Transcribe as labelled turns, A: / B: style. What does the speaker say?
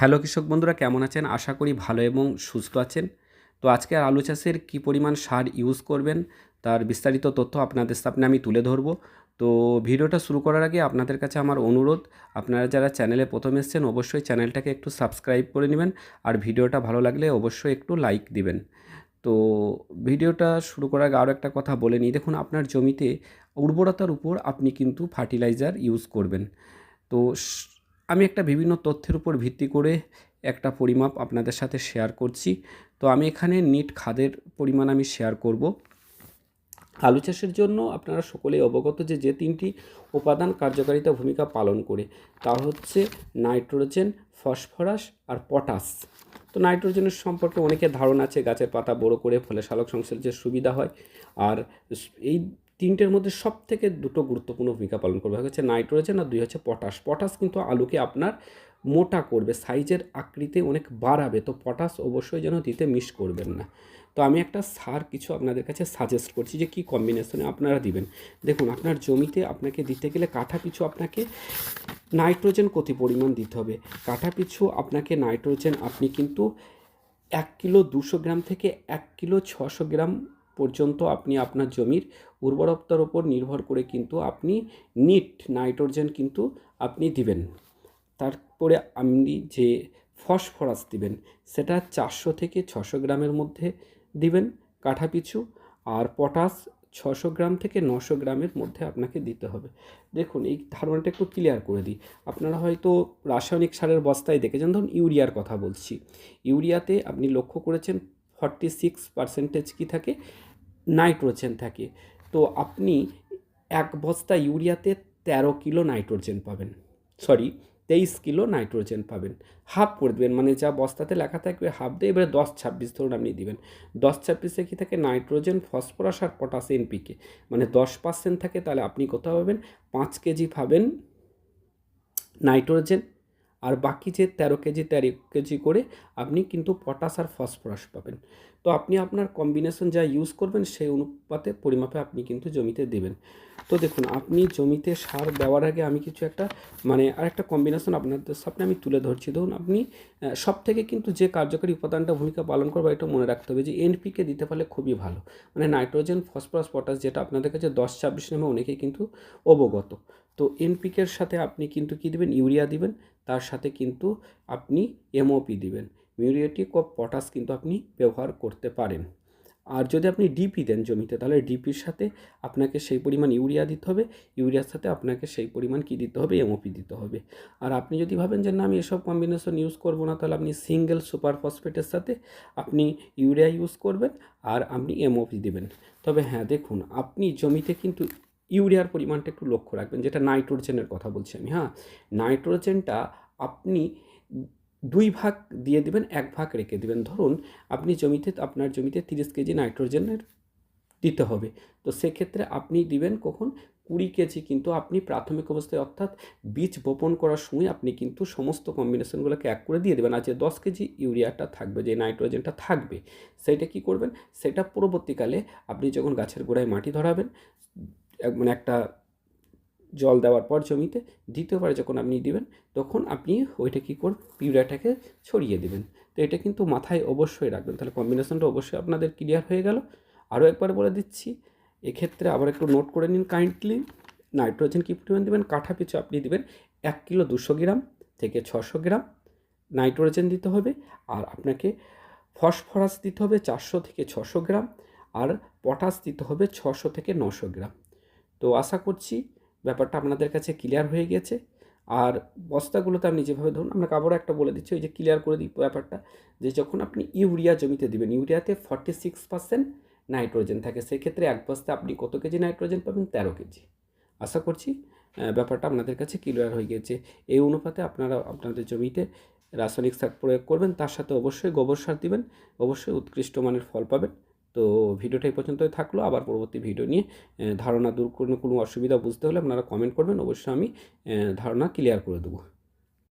A: Hello কৃষক বন্ধুরা, কেমন আছেন? আশা করি ভালো এবং সুস্থ আছেন। তো আজকে আলু চাষের কী পরিমাণ সার ইউজ করবেন, তার বিস্তারিত তথ্য আপনাদের সামনে আমি তুলে ধরবো। তো ভিডিওটা শুরু করার আগে আপনাদের কাছে আমার অনুরোধ, আপনারা যারা চ্যানেলে প্রথম এসছেন, অবশ্যই চ্যানেলটাকে একটু সাবস্ক্রাইব করে নেবেন আর ভিডিওটা ভালো লাগলে অবশ্যই একটু লাইক দিবেন। তো ভিডিওটা শুরু করার আগে আরও একটা কথা বলে নিই। দেখুন, আপনার জমিতে উর্বরতার উপর আপনি কিন্তু ফার্টিলাইজার ইউজ করবেন। তো আমি একটা বিভিন্ন তথ্যের উপর ভিত্তি করে একটা পরিমাপ আপনাদের সাথে শেয়ার করছি। তো আমি এখানে নিট খাদের পরিমাণ আমি শেয়ার করব। আলু চাষের জন্য আপনারা সকলেই অবগত যে যে তিনটি উপাদান কার্যকারিতা ভূমিকা পালন করে, তা হচ্ছে নাইট্রোজেন, ফসফরাস আর পটাশ। তো নাইট্রোজেনের সম্পর্কে অনেকের ধারণা আছে, গাছের পাতা বড় করে ফলে সালোক সংশ্লেষের সুবিধা হয়। আর এই তিনটের মধ্যে সব থেকে দুটো গুরুত্বপূর্ণ ভূমিকা পালন করবে। হচ্ছে নাইট্রোজেন আর দুই হচ্ছে পটাশ। পটাশ কিন্তু আলুকে আপনার মোটা করবে, সাইজের আকৃতি অনেক বাড়াবে, তো পটাশ অবশ্যই যেন দিতে মিস করবেন না। তো আমি একটা সার কিছু আপনাদের কাছে সাজেস্ট করছি যে কী কম্বিনেশনে আপনারা দিবেন। দেখুন, আপনার জমিতে আপনাকে দিতে গেলে কাঠা পিছু আপনাকে নাইট্রোজেন কত পরিমাণ দিতে হবে। কাঠা পিছু আপনাকে নাইট্রোজেন আপনি কিন্তু এক কিলো দুশো গ্রাম থেকে এক কিলো ছশো গ্রাম পর্যন্ত আপনি আপনার জমির উর্বরতার ওপর নির্ভর করে কিন্তু আপনি নিট নাইট্রোজেন কিন্তু আপনি দিবেন। তারপরে আপনি যে ফসফরাস দিবেন, সেটা চারশো থেকে ছশো গ্রামের মধ্যে দিবেন কাঠা পিছু, আর পটাশ ছশো গ্রাম থেকে নশো গ্রামের মধ্যে আপনাকে দিতে হবে। দেখুন, এই ধারণাটা একটু ক্লিয়ার করে দিই। আপনারা হয়তো রাসায়নিক সারের বস্তায় দেখেছেন, ধরুন ইউরিয়ার কথা বলছি। ইউরিয়াতে আপনি লক্ষ্য করেছেন ফর্টি সিক্স পার্সেন্টেজ কী থাকে? নাইট্রোজেন থাকে। তো আপনি এক বস্তা ইউরিয়াতে তেরো কিলো নাইট্রোজেন পাবেন। সরি, তেইশ কিলো নাইট্রোজেন পাবেন। হাফ করে দেবেন মানে যা বস্তাতে লেখা থাকবে হাফ দিয়ে এবারে দশ ছাব্বিশ ধরুন আপনি দিবেন। দশ ছাব্বিশে কী থাকে? নাইট্রোজেন, ফসফরাস আর পটাশ এনপিকে মানে দশ পার্সেন্ট থাকে, তাহলে আপনি কোথাও পাবেন? পাঁচ কেজি পাবেন নাইট্রোজেন। আর বাকি যে তেরো কেজি তেরো কেজি করে আপনি কিন্তু পটাশ আর ফসফরাস পাবেন। তো আপনি আপনার কম্বিনেশন যা ইউজ করবেন, সেই অনুপাতে পরিমাপে আপনি কিন্তু জমিতে দেবেন। তো দেখুন, আপনি জমিতে সার দেওয়ার আগে আমি কিছু একটা মানে আরেকটা কম্বিনেশন আপনাদের সামনে আমি তুলে ধরছি। ধরুন, আপনি সব থেকে কিন্তু যে কার্যকরী উপাদানটা ভূমিকা পালন করবে, এটা মনে রাখতে হবে যে এনপিকে দিতে পারলে খুবই ভালো। মানে নাইট্রোজেন ফসফরাস পটাশ যেটা আপনাদের কাছে দশ, ছাব্বিশ নামে অনেকেই কিন্তু অবগত। তো এনপিকের সাথে আপনি কিন্তু কী দেবেন? ইউরিয়া দিবেন। তার সাথে কিন্তু আপনি এমওপি দিবেন। মিউরিয়েটিক অফ পটাশ কিন্তু আপনি ব্যবহার করতে পারেন। আর যদি আপনি ডিপি দেন জমিতে, তাহলে ডিপির সাথে আপনাকে সেই পরিমাণ ইউরিয়া দিতে হবে। ইউরিয়ার সাথে আপনাকে সেই পরিমাণ কী দিতে হবে? এমওপি দিতে হবে। আর আপনি যদি ভাবেন যে, না, আমি এসব কম্বিনেশন ইউজ করব না, তাহলে আপনি সিঙ্গেল সুপার ফসফেটের সাথে আপনি ইউরিয়া ইউজ করবেন আর আপনি এমওপি দেবেন। তবে হ্যাঁ দেখুন, আপনি জমিতে কিন্তু ইউরিয়ার পরিমাণটা একটু লক্ষ্য রাখবেন, যেটা নাইট্রোজেনের কথা বলছি আমি হ্যাঁ? নাইট্রোজেনটা আপনি দুই ভাগ দিয়ে দিবেন, এক ভাগ রেখে দিবেন। ধরুন, আপনি জমিতে, আপনার জমিতে তিরিশ কেজি নাইট্রোজেনের দিতে হবে। তো সেক্ষেত্রে আপনি দিবেন কখন? কুড়ি কেজি, কিন্তু আপনি প্রাথমিক অবস্থায়, অর্থাৎ বীজ বপন করার সময় আপনি কিন্তু সমস্ত কম্বিনেশনগুলোকে এক করে দিয়ে দেবেন। আর যে দশ কেজি ইউরিয়াটা থাকবে, যে নাইট্রোজেনটা থাকবে সেইটা কি করবেন? সেটা পরবর্তীকালে আপনি যখন গাছের গোড়ায় মাটি ধরাবেন মানে একটা জল দেওয়ার পর জমিতে দ্বিতীয়বার যখন আপনি দিবেন, তখন আপনি ওইটা কী করবেন পিউরাটাকে ছড়িয়ে দেবেন। তো এটা কিন্তু মাথায় অবশ্যই রাখবেন। তাহলে কম্বিনেশনটা অবশ্যই আপনাদের ক্লিয়ার হয়ে গেল। আরও একবার বলে দিচ্ছি, এক্ষেত্রে আবার একটু নোট করে নিন কাইন্ডলি নাইট্রোজেন কী পরিমাণ দেবেন, কাঠা পিছু আপনি দেবেন এক কিলো দুশো গ্রাম থেকে ছশো গ্রাম নাইট্রোজেন দিতে হবে, আর আপনাকে ফসফরাস দিতে হবে চারশো থেকে ছশো গ্রাম, আর পটাশ দিতে হবে ছশো থেকে নশো গ্রাম। তো আশা করছি ব্যাপারটা আপনাদের কাছে ক্লিয়ার হয়ে গেছে। আর বস্তাগুলোতে আপনি যেভাবে ধরুন, আপনাকে আবারও একটা বলে দিচ্ছি, ওই যে ক্লিয়ার করে দিই ব্যাপারটা, যে যখন আপনি ইউরিয়া জমিতে দেবেন, ইউরিয়াতে ফর্টি সিক্স পার্সেন্ট নাইট্রোজেন থাকে, সেক্ষেত্রে এক বস্তা আপনি কত কেজি নাইট্রোজেন পাবেন? তেরো কেজি। আশা করছি ব্যাপারটা আপনাদের কাছে ক্লিয়ার হয়ে গেছে। এই অনুপাতে আপনারা আপনাদের জমিতে রাসায়নিক সার প্রয়োগ করবেন, তার সাথে অবশ্যই গোবর সার দিবেন, অবশ্যই উৎকৃষ্ট মানের ফল পাবেন। তো ভিডিওটা এই পর্যন্তই থাকল। আবার পরবর্তী ভিডিও নিয়ে ধারণা দূর কোনো কোনো অসুবিধা বুঝতে হলে আপনারা কমেন্ট করবেন। অবশ্যই আমি ধারণা ক্লিয়ার করে দেবো।